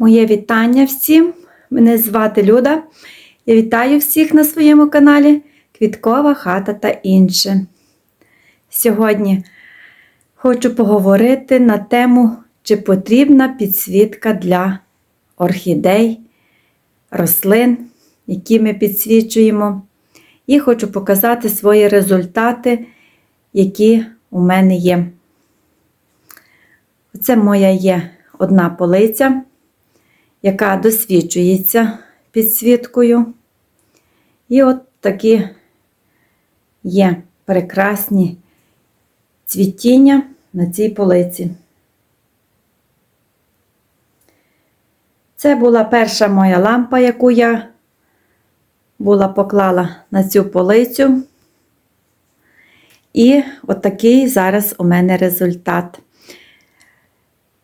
Моє вітання всім. Мене звати Люда. Я вітаю всіх на своєму каналі Квіткова хата та інше. Сьогодні хочу поговорити на тему, чи потрібна підсвітка для орхідей, рослин, які ми підсвічуємо. І хочу показати свої результати, які у мене є. Це моя є одна полиця, яка досвідчується підсвіткою. І от такі є прекрасні цвітіння на цій полиці. Це була перша моя лампа, яку я була поклала на цю полицю. І отакий зараз у мене результат.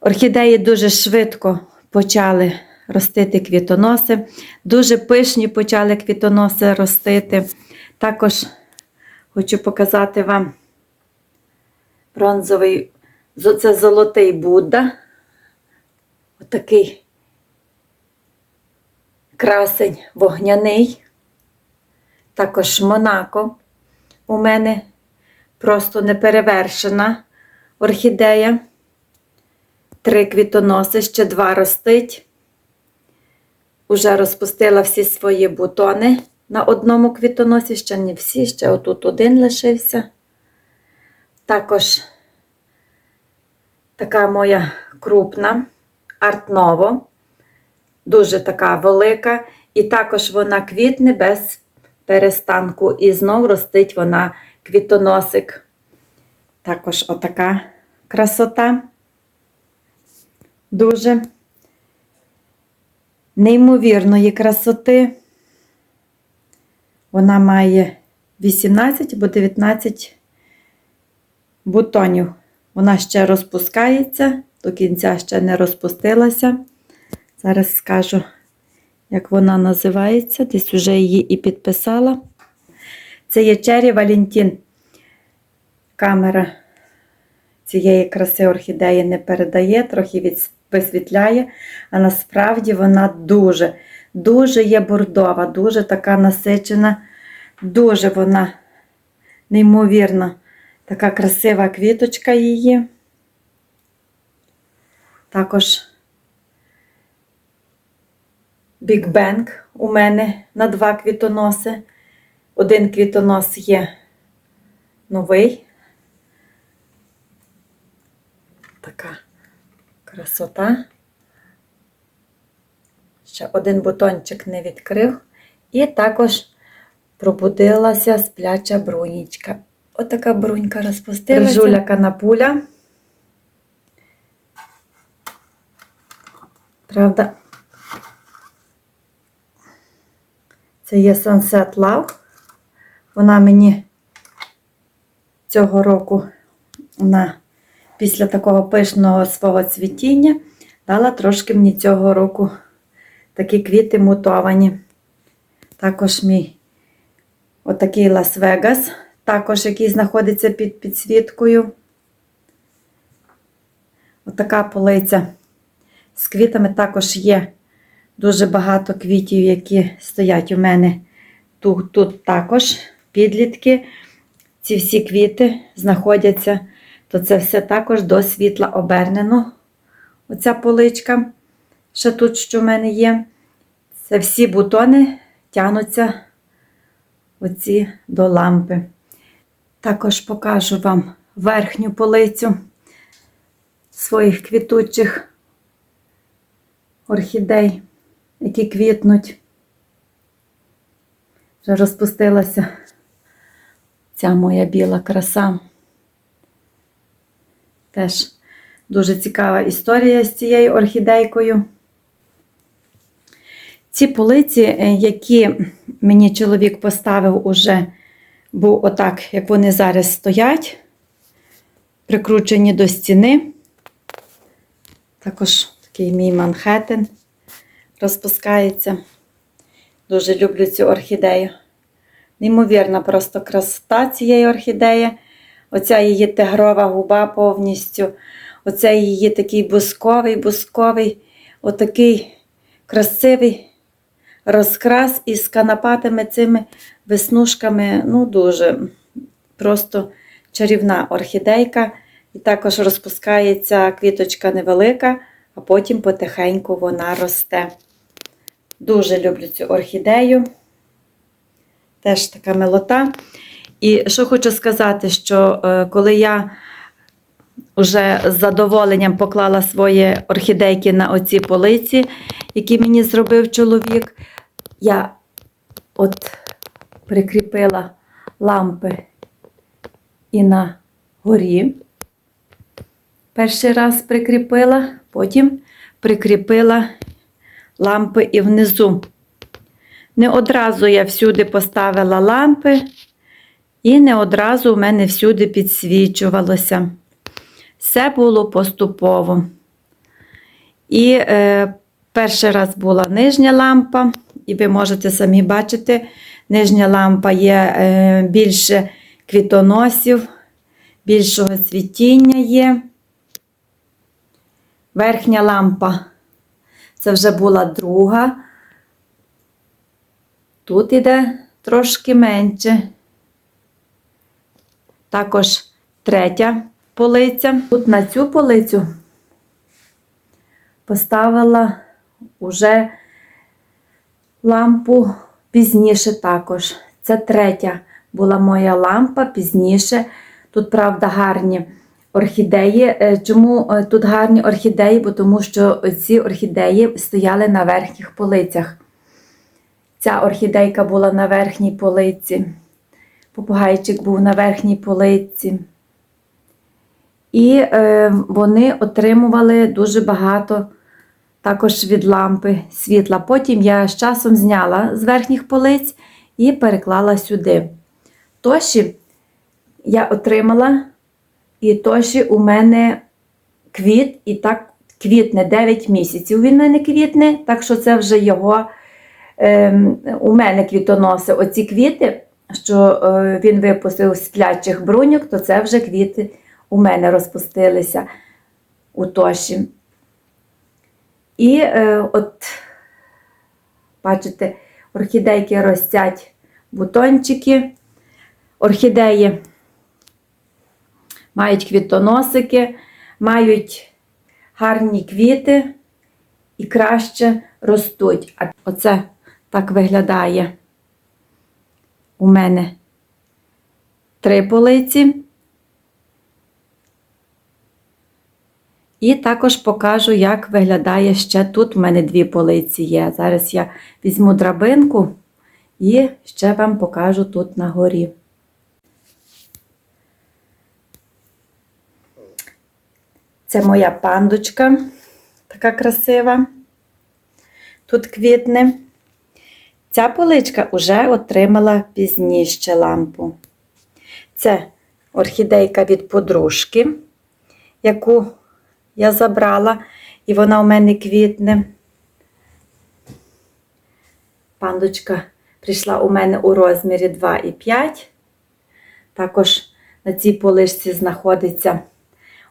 Орхідеї дуже швидко почали ростити квітоноси, дуже пишні почали квітоноси ростити. Також хочу показати вам бронзовий, це золотий Будда. Отакий красень вогняний. Також Монако у мене просто неперевершена орхідея. Три квітоноси, ще два ростить. Уже розпустила всі свої бутони на одному квітоносі, ще не всі, ще отут один лишився. Також така моя крупна артново, дуже така велика, і також вона квітне без перестанку. І знов ростить вона квітоносик. Також отака красота. Дуже неймовірної красоти. Вона має 18 або 19 бутонів. Вона ще розпускається, до кінця ще не розпустилася. Зараз скажу, як вона називається. Десь вже її і підписала. Це є Чері Валентін. Камера цієї краси орхідеї не передає, трохи від висвітляє, а насправді вона дуже, дуже є бордова, дуже така насичена, дуже вона неймовірна, така красива квіточка її. Також Big Bang у мене на два квітоноси. Один квітонос є новий. Така красота. Ще один бутончик не відкрив. І також пробудилася спляча брунічка. Отака брунька розпустилася. Жуля канапуля. Правда, це є Sunset Love. Вона мені цього року на після такого пишного свого цвітіння дала трошки мені цього року такі квіти мутовані. Також мій отакий Лас-Вегас, також який знаходиться під підсвіткою. Отака полиця з квітами також є дуже багато квітів, які стоять у мене тут, тут також підлітки. Ці всі квіти знаходяться то це все також до світла обернено. Оця поличка, що тут, що в мене є. Це всі бутони тянуться оці до лампи. Також покажу вам верхню полицю своїх квітучих орхідей, які квітнуть. Вже розпустилася ця моя біла краса. Теж дуже цікава історія з цією орхідейкою. Ці полиці, е, які мені чоловік поставив уже, був отак, як вони зараз стоять, прикручені до стіни. Також такий мій Манхеттен розпускається. Дуже люблю цю орхідею. Неймовірна просто красота цієї орхідеї. Оця її тигрова губа повністю. Оце її такий бусковий, бусковий отакий красивий розкрас із канапатими цими веснушками. Ну, дуже просто чарівна орхідейка. І також розпускається квіточка невелика, а потім потихеньку вона росте. Дуже люблю цю орхідею. Теж така милота. І що хочу сказати, що е, коли я вже з задоволенням поклала свої орхідейки на оці полиці, які мені зробив чоловік, я от прикріпила лампи і на горі. Перший раз прикріпила, потім прикріпила лампи і внизу. Не одразу я всюди поставила лампи, і не одразу у мене всюди підсвічувалося. Все було поступово. І е, перший раз була нижня лампа, і ви можете самі бачити, нижня лампа є е, більше квітоносів, більшого цвітіння є. Верхня лампа це вже була друга. Тут іде трошки менше. Також третя полиця. Тут на цю полицю поставила уже лампу пізніше також. Це третя була моя лампа пізніше. Тут, правда, гарні орхідеї. Е, Чому е, тут гарні орхідеї? Бо тому що ці орхідеї стояли на верхніх полицях. Ця орхідейка була на верхній полиці. Попугайчик був на верхній полиці. І е, вони отримували дуже багато також від лампи світла. Потім я з часом зняла з верхніх полиць і переклала сюди. Тоші я отримала, і тоші у мене квіт, і так квітне 9 місяців. Він в мене квітне, так що це вже його ем, у мене квітоноси. Оці квіти, що е, він випустив сплячих бруньок, то це вже квіти у мене розпустилися у тоші. І е, от, бачите, орхідейки ростять бутончики, орхідеї мають квітоносики, мають гарні квіти і краще ростуть. А оце так виглядає у мене три полиці. І також покажу, як виглядає ще тут. У мене дві полиці є. Зараз я візьму драбинку і ще вам покажу тут на горі. Це моя пандочка, така красива. Тут квітне. Ця поличка вже отримала пізніше лампу. Це орхідейка від подружки, яку я забрала, і вона у мене квітне. Пандочка прийшла у мене у розмірі 2,5. Також на цій полишці знаходиться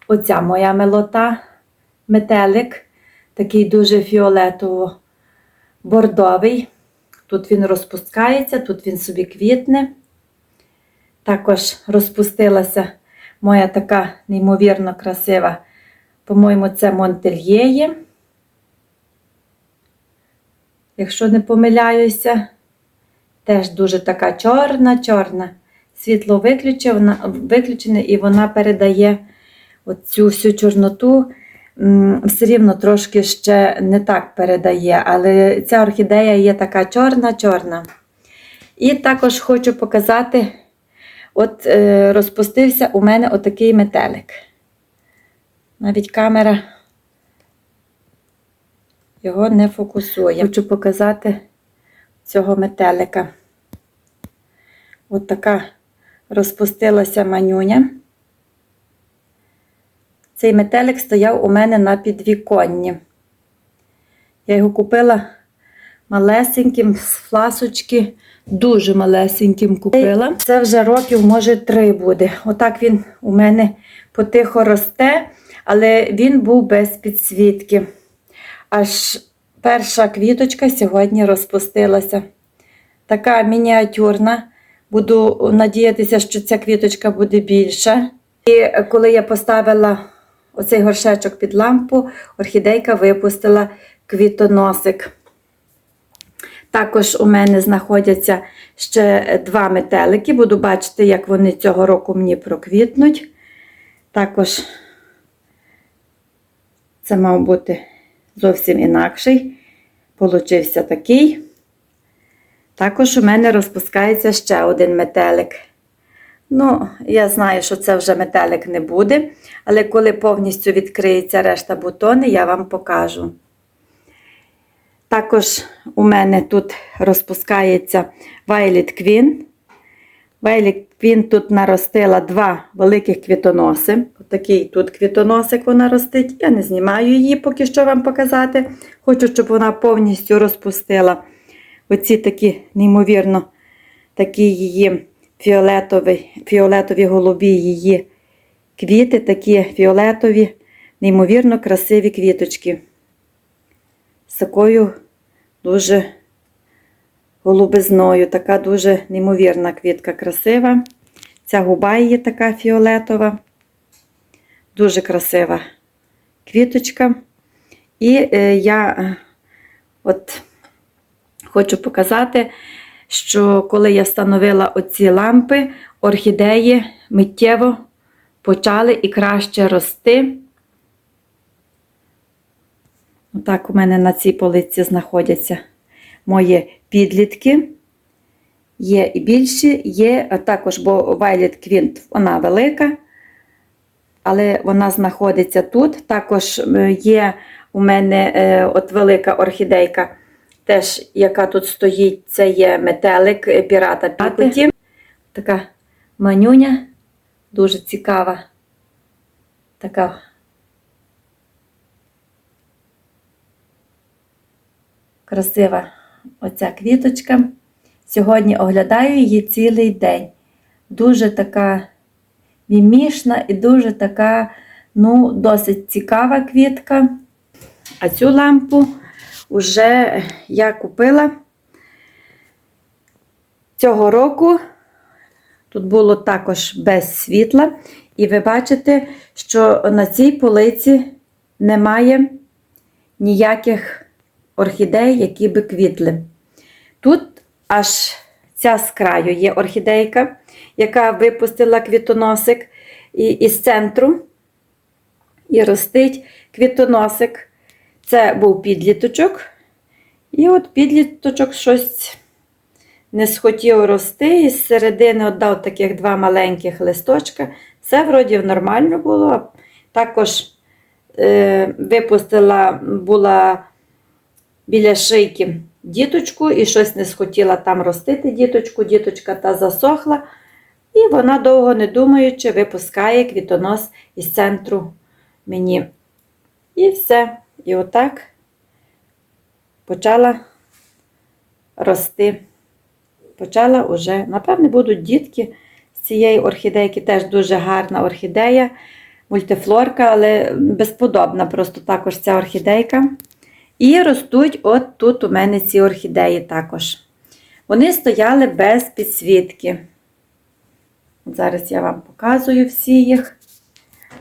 оця моя милота, метелик, такий дуже фіолетово-бордовий. Тут він розпускається, тут він собі квітне. Також розпустилася моя така неймовірно красива, по-моєму, це Монтельєє. Якщо не помиляюся, теж дуже така чорна-чорна. Світло виключене і вона передає оцю всю чорноту. Все рівно трошки ще не так передає, але ця орхідея є така чорна-чорна. І також хочу показати, от е, розпустився у мене отакий метелик. Навіть камера його не фокусує. Хочу показати цього метелика. От така розпустилася манюня. Цей метелик стояв у мене на підвіконні. Я його купила малесеньким з фласочки, дуже малесеньким купила. Це вже років, може, три буде. Отак він у мене потихо росте, але він був без підсвітки. аж перша квіточка сьогодні розпустилася. Така мініатюрна. Буду надіятися, що ця квіточка буде більша. І коли я поставила оцей горшечок під лампу, орхідейка випустила квітоносик. Також у мене знаходяться ще два метелики. Буду бачити, як вони цього року мені проквітнуть. Також це мав бути зовсім інакший. Получився такий. Також у мене розпускається ще один метелик. Ну, я знаю, що це вже метелик не буде, але коли повністю відкриється решта бутони, я вам покажу. Також у мене тут розпускається Violet Queen. Violet Queen тут наростила два великих квітоноси. Отакий тут квітоносик вона ростить. Я не знімаю її поки що вам показати. Хочу, щоб вона повністю розпустила оці такі, неймовірно, такі її фіолетові, фіолетові голубі її квіти, такі фіолетові, неймовірно красиві квіточки. З такою дуже голубизною, така дуже неймовірна квітка красива. Ця губа її така фіолетова, дуже красива квіточка. І е, я е, от хочу показати, що коли я встановила оці лампи, орхідеї миттєво почали і краще рости. Отак у мене на цій полиці знаходяться мої підлітки. Є і більші, є також, бо Violet Quint вона велика, але вона знаходиться тут. Також е, є у мене е, от велика орхідейка, теж, яка тут стоїть, це є метелик е, пірата Пікоті. Така манюня, дуже цікава. Така красива оця квіточка. Сьогодні оглядаю її цілий день. Дуже така мімішна і дуже така, ну, досить цікава квітка. А цю лампу вже я купила цього року. Тут було також без світла. І ви бачите, що на цій полиці немає ніяких орхідей, які би квітли. Тут аж ця з краю є орхідейка, яка випустила квітоносик і, із центру. І ростить квітоносик. Це був підліточок. І от підліточок щось не схотів рости, і з середини отдав таких два маленьких листочка. Все вроді нормально було. Також е, випустила була біля шийки діточку і щось не схотіла там ростити діточку, діточка та засохла. І вона, довго не думаючи, випускає квітонос із центру мені. І все. І отак почала рости. Почала уже, напевне, будуть дітки з цієї орхідейки, теж дуже гарна орхідея, мультифлорка, але безподобна просто також ця орхідейка. І ростуть от тут у мене ці орхідеї також. Вони стояли без підсвітки. От Зараз я вам показую всі їх.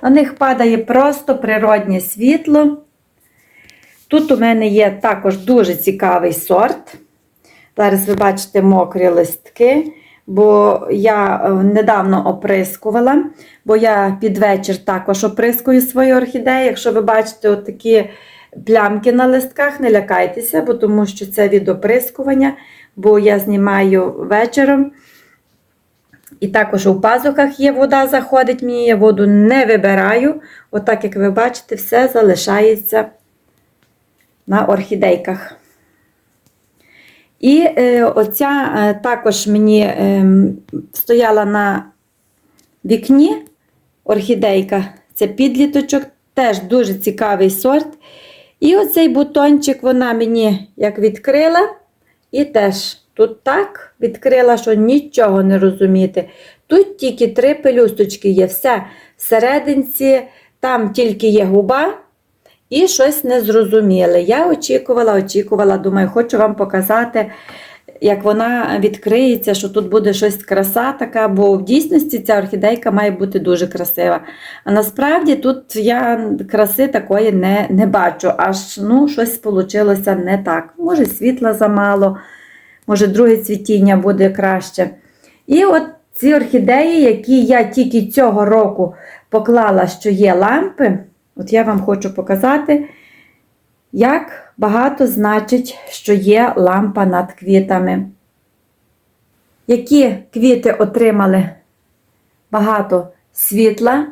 На них падає просто природнє світло. Тут у мене є також дуже цікавий сорт. Зараз ви бачите мокрі листки, бо я е, недавно оприскувала, бо я під вечір також оприскую свої орхідеї. Якщо ви бачите такі плямки на листках, не лякайтеся, бо тому що це від оприскування, бо я знімаю вечором. І також у пазухах є вода, заходить мені, я воду не вибираю. Отак, як ви бачите, все залишається на орхідейках. І е, оця е, також мені е, стояла на вікні орхідейка, це підліточок, теж дуже цікавий сорт. І оцей бутончик вона мені як відкрила, і теж тут так відкрила, що нічого не розуміти. Тут тільки три пелюсточки є, все всерединці, там тільки є губа. І щось незрозуміле. Я очікувала, очікувала, думаю, хочу вам показати, як вона відкриється, що тут буде щось краса така, бо в дійсності ця орхідейка має бути дуже красива. А насправді тут я краси такої не, не бачу, аж ну, щось вийшло не так. Може, світла замало, може, друге цвітіння буде краще. І от ці орхідеї, які я тільки цього року поклала, що є лампи, от я вам хочу показати, як багато значить, що є лампа над квітами. Які квіти отримали багато світла,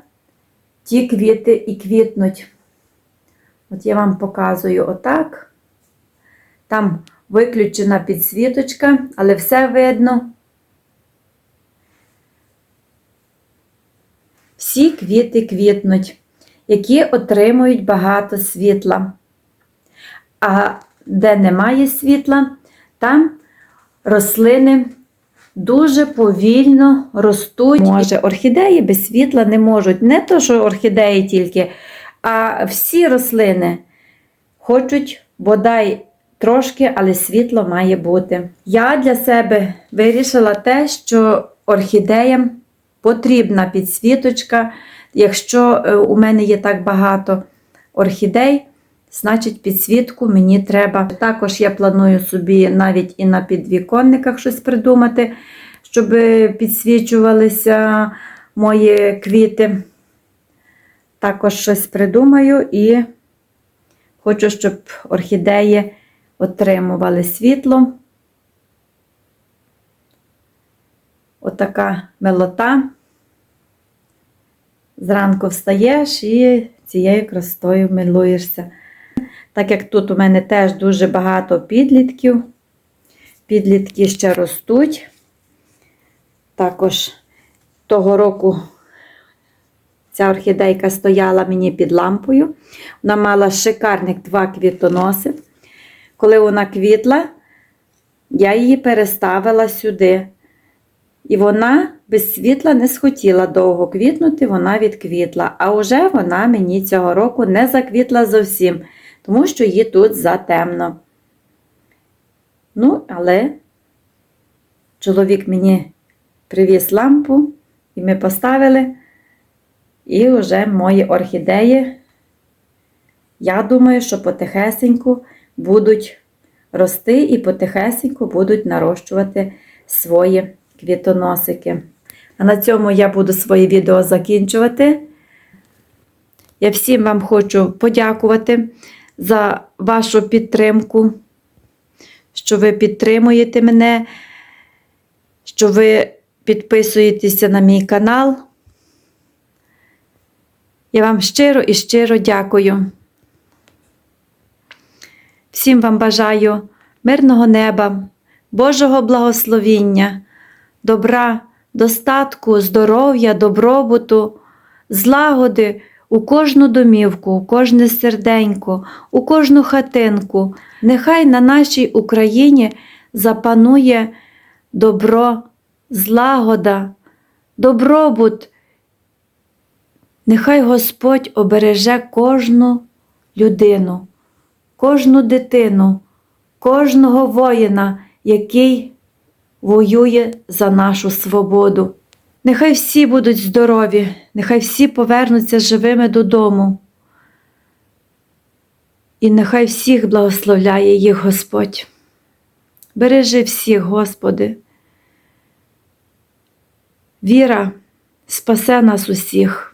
ті квіти і квітнуть. От я вам показую отак. Там виключена підсвіточка, але все видно. Всі квіти квітнуть, які отримують багато світла. А де немає світла, там рослини дуже повільно ростуть. Може, орхідеї без світла не можуть. Не то, що орхідеї тільки, а всі рослини хочуть бодай трошки, але світло має бути. Я для себе вирішила те, що орхідеям потрібна підсвіточка. Якщо е, у мене є так багато орхідей, значить підсвітку мені треба. Також я планую собі навіть і на підвіконниках щось придумати, щоб підсвічувалися мої квіти. Також щось придумаю і хочу, щоб орхідеї отримували світло. Отака милота. Зранку встаєш і цією красотою милуєшся. Так як тут у мене теж дуже багато підлітків, підлітки ще ростуть. Також того року ця орхідейка стояла мені під лампою. Вона мала шикарних два квітоноси. Коли вона квітла, я її переставила сюди. І вона без світла не схотіла довго квітнути, вона відквітла. А вже вона мені цього року не заквітла зовсім, тому що її тут затемно. Ну, але чоловік мені привіз лампу, і ми поставили. І вже мої орхідеї, я думаю, що потихесеньку будуть рости і потихесеньку будуть нарощувати свої квітоносики. А на цьому я буду своє відео закінчувати. Я всім вам хочу подякувати за вашу підтримку, що ви підтримуєте мене, що ви підписуєтеся на мій канал. Я вам щиро і щиро дякую. Всім вам бажаю мирного неба, Божого благословіння, добра, достатку, здоров'я, добробуту, злагоди у кожну домівку, у кожне серденько, у кожну хатинку. Нехай на нашій Україні запанує добро, злагода, добробут. Нехай Господь обереже кожну людину, кожну дитину, кожного воїна, який воює за нашу свободу. Нехай всі будуть здорові, нехай всі повернуться живими додому. І нехай всіх благословляє їх Господь. Бережи всіх, Господи. Віра спасе нас усіх.